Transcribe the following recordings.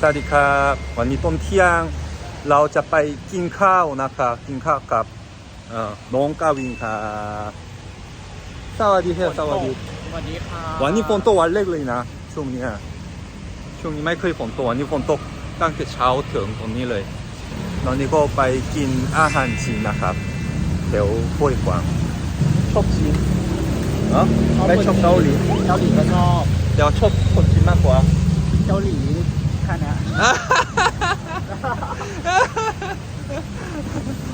สวัสดีครับวันนี้ต้นเที่ยงเราจะไปกินข้าวนะครับกินข้าวกับเอ่อน้องกาวินครับสวัสดีครับสวัสดีสวัสดีค่ะวันนี้ฝนตกวันเล็กเลยนะช่วงนี้อะช่วงนี้ไม่เคยฝนตกวันนี้ฝนตกตั้งแต่เช้าถึงตรงนี้เลยตอนนี้ก็ไปกินอาหารจีนนะครับแถวห้วยขวางชอบจีนเนาะไม่ชอบเกาหลีเกาหลีก็ชอบเดี๋ยวชอบคนจีนมากกว่าเกาหลีแค่เนี้ย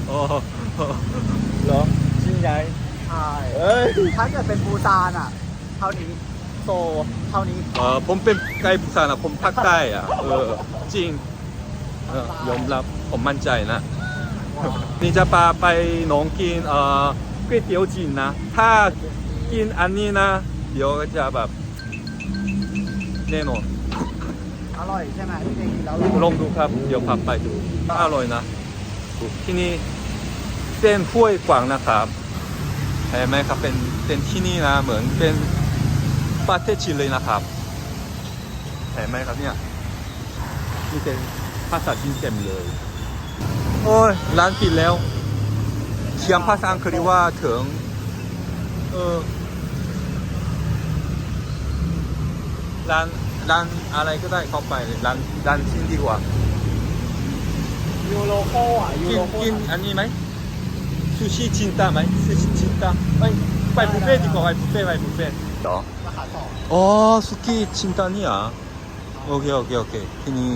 โอ้โหเหรอจริงไงใช่เอ้ยถ้าเกิดเป็นปูซานอะ เท่านี้ โซ เท่านี้เออผมเป็นไกด์บุษานะผมภาคใต้อะเออจริงเออยอมรับผมมั่นใจนะ นี่จะพาไปหนองกินเอ่อก๋วยเตี๋ยวจีนนะ ถ้ากินอันนี้นะ เดี๋ยวก็จะแบบแน่นอน อร่อยใช่ไหมที่ได้กินแล้วลองดูครับ เดี๋ยวพาไปดูอร่อยนะ ที่นี่เส้นห้วยขวางนะครับเห็นไหมครับเป็นเป็นที่นี่นะ เหมือนเป็นประเทศจีนเลยนะครับเห็นไหมครับเนี่ยนี่เป็นภาษาจีนเต็มเลย โอ้ยร้านปิดแล้วเขียนภาษาอังกฤษว่าถึงเออร้าน ร้านอะไรก็ได้เข้าไปเลยร้านร้านจีนดีกว่ายูโรโก้อะยูกินโรโก้กินอันนี้ไหมซูชิจินตาไหมซูชิจินตาไปไปบุฟเฟ่ต์ดีกว่าไปบุฟเฟ่ต์ไปบุฟเฟ่ต์เหรอราคาสองอ๋อสุกี้จินตานี่อะโอเคโอเคโอเคที่นี่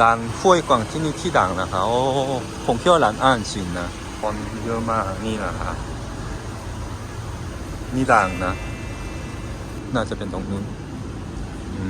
ร้านฟ้วยกวางที่นี่ที่ดังนะครับโอ้ผมเที่ยวร้านอ่านจริงนะคนเยอะมากนี่นะครับนี่ดังนะ น่าจะเป็นตรงนู้น อื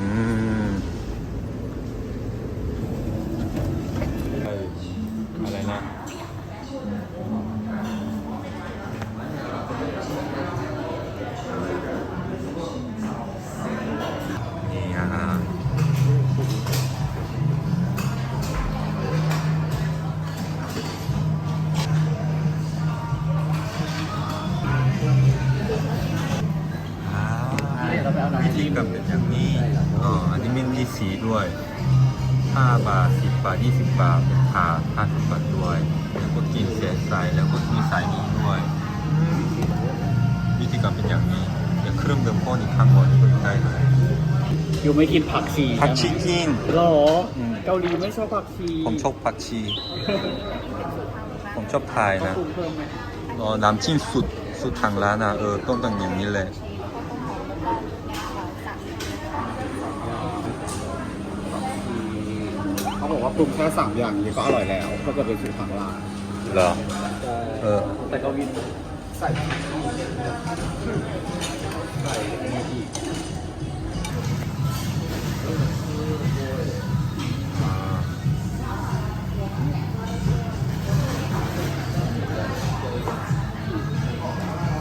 นอย่างนี้อ๋ออันนี้มีสีด้วย 5 บาท 10 บาท 20 บาทเป็นถาด50บาทด้วย แล้วก็กินเสียใส่แล้วก็มีสายนี้ด้วย วิธีการเป็นอย่างนี้เดี๋ยวเครื่องดื่มพวกนี้ทั้งหมดนี่ก็ได้เลยอยู่ไม่กินผักชีผักชีกินหรออืมเกาหลีไม่ชอบผักชี ผมชอบผักชี ผมชอบทายต้องนะปรุงเพิ่มไหมอ๋อน้ำจิ้มสุดสุดทางร้านอะเออต้องต้องอย่างนี้เลย เขา บอกว่าปรุงแค่สามอย่างนี้ก็อร่อยแล้วถ้าเกิดเป็นสูตรทางร้านเหรอ เออ แต่เกาหลีใส่ใส่อันนี้อีก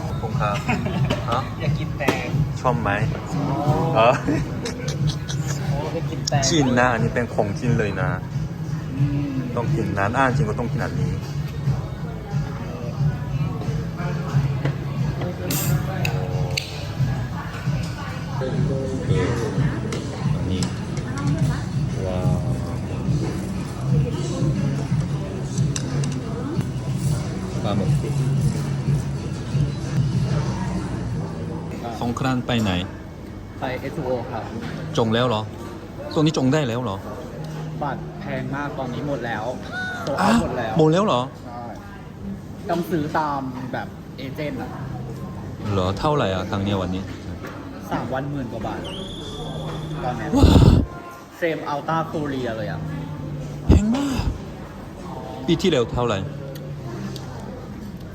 ขอบคุณครับฮะอยากกินแตงชอบไหมโอ้เอออยา กกินแตงจีนนะ อันนี้เป็นของจีนเลยนะ อืมต้องกินร้านอ่านจริงก็ต้องกินอันนี้นี่อันนี้ว้าวปลาหมึกสงกรานต์ไปไหน ไป S2O ครับ จงแล้วเหรอ ตรงนี้จงได้แล้วเหรอบัตรแพงมากตอนนี้หมดแล้วโซลอ้าเอาวหมดแล้วหมดแล้วเหรอใช่ต้องซื้อตามแบบเอเจนต์อะเหรอเท่าไหร่อะครั้งเนี้ยวันนี้สามวันหมื่นกว่าบาท ตอนเนี้ยเซมอัลต้าโคเรียเลยอะแพงมากปีที่แล้วเท่าไหร่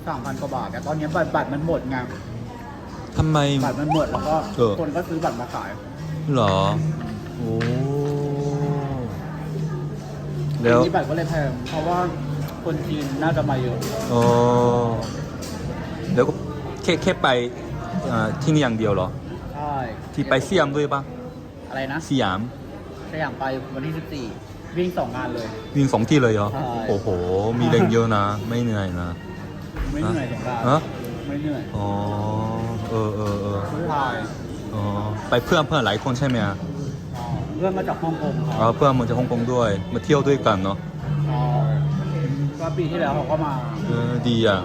สามพันกว่าบาทแต่ตอนเนี้ยบัตรบัตรมันหมดไงทำไม บัตรมันหมดแล้วก็เออ คนก็ซื้อบัตรมาขายเหรอโอ้ ทีแล้วนี้บัตรก็เลยแพงเพราะว่าคนจีนน่าจะมาเยอะอ๋อ แล้วก็แค่แค่ไปอ่าที่นี่อย่างเดียวเหรอ ใช่ที่ไปสยามด้วยปะอะไรนะสยามสยามไปวันที่ 14 วิ่งสองงานเลย วิ่งสองที่เลยเหรอ ใช่ โอ้โห มีแรงเยอะนะ ไม่เหนื่อยนะ ไม่เหนื่อยสงกรานต์ฮะไม่เหนื่อยอ๋อ เออเออเออผู้ชาย อ๋อ ไปเพื่อนเพื่อนหลายคนใช่ไหมอะอ๋อ เพื่อนมาจากฮ่องกงคอ๋อรับเพื่อนมาจากฮ่องกงด้วย มาเที่ยวด้วยกันเนาะอ๋อก็ปีที่แล้วเขาก็มาเออดีอะ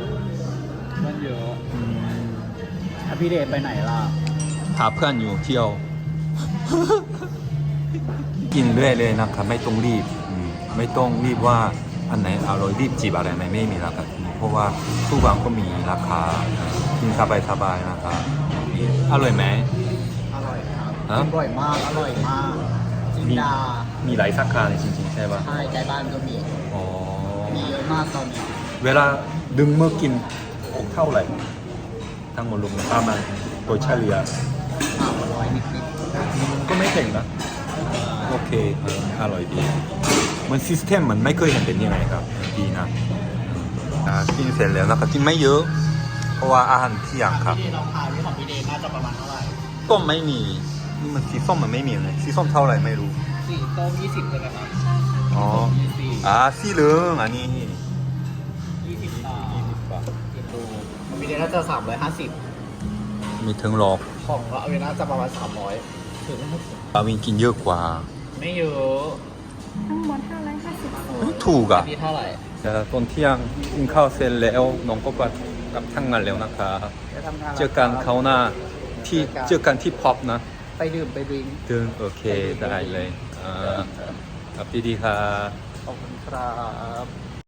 เพื่อนเยอะอืมถ้าพี่เดชไปไหนล่ะหาเพื่อนอยู่เที่ยว กินเรื่อยเลยนะครับไม่ต้องรีบอืมไม่ต้องรีบว่าอันไหนอร่อยรีบจีบอะไรไหมไม่มีราคาเพราะว่าทุกวันก็มีราคากินสบายสบายๆนะครับอร่อยไหมอร่อยครับฮะอร่อยมากอร่อยมาก จินดามีหลายสาขาเลยจริงๆ ใช่ปะใช่ใกล้บ้านก็มี อ๋อ มีเยอะมากตอนนี้เวลาดึงเมื่อกินเท่าไหร่ ทั้งหมดรวมประมาณโดยเฉลี่ยสามร้อยนิดก็ไม่เก่งนะ โอเคเอออร่อยดี มันซิสเต็มมันไม่เคยเห็นเป็นยังไงครับ ดีนะอ่ากินเสร็จแล้วนะครับกินไม่เยอะ เพราะว่าอาหารเที่ยงๆครับ พี่เดชลองทายที่ของพี่เดชน่าจะประมาณเท่าไหร่ต้มไม่มีนี่ มันสีส้มมันไม่มีเลยสีส้มเท่าไหร่ไม่รู้ สี่ต้มยี่สิบใช่ไหมครับอ๋อยี่สิบอ่าสีเหลืองอันนี้ยี่สิบบาทกินดูของพี่เดชน่าจะสามร้อยห้าสิบมีถึงหลอกของเราเวน่าจะประมาณสามร้อยถึงบาวินกินเยอะกว่า ไม่เยอะทั้งหมด550เฮ้ยถูกอะอันนี้เท่าไหร่เดี๋ยวตอนเที่ยงกินข้าวเสร็จแล้วน้องก็กกลับทำงานแล้วนะครับจะทำงานเจอกันเขาวหน้าที่เจอกันที่พ็อปนะ ไปดื่มไปดื่มถึงโอเค ได้เลยอ่าครับดีๆครับ ขอบคุณครับ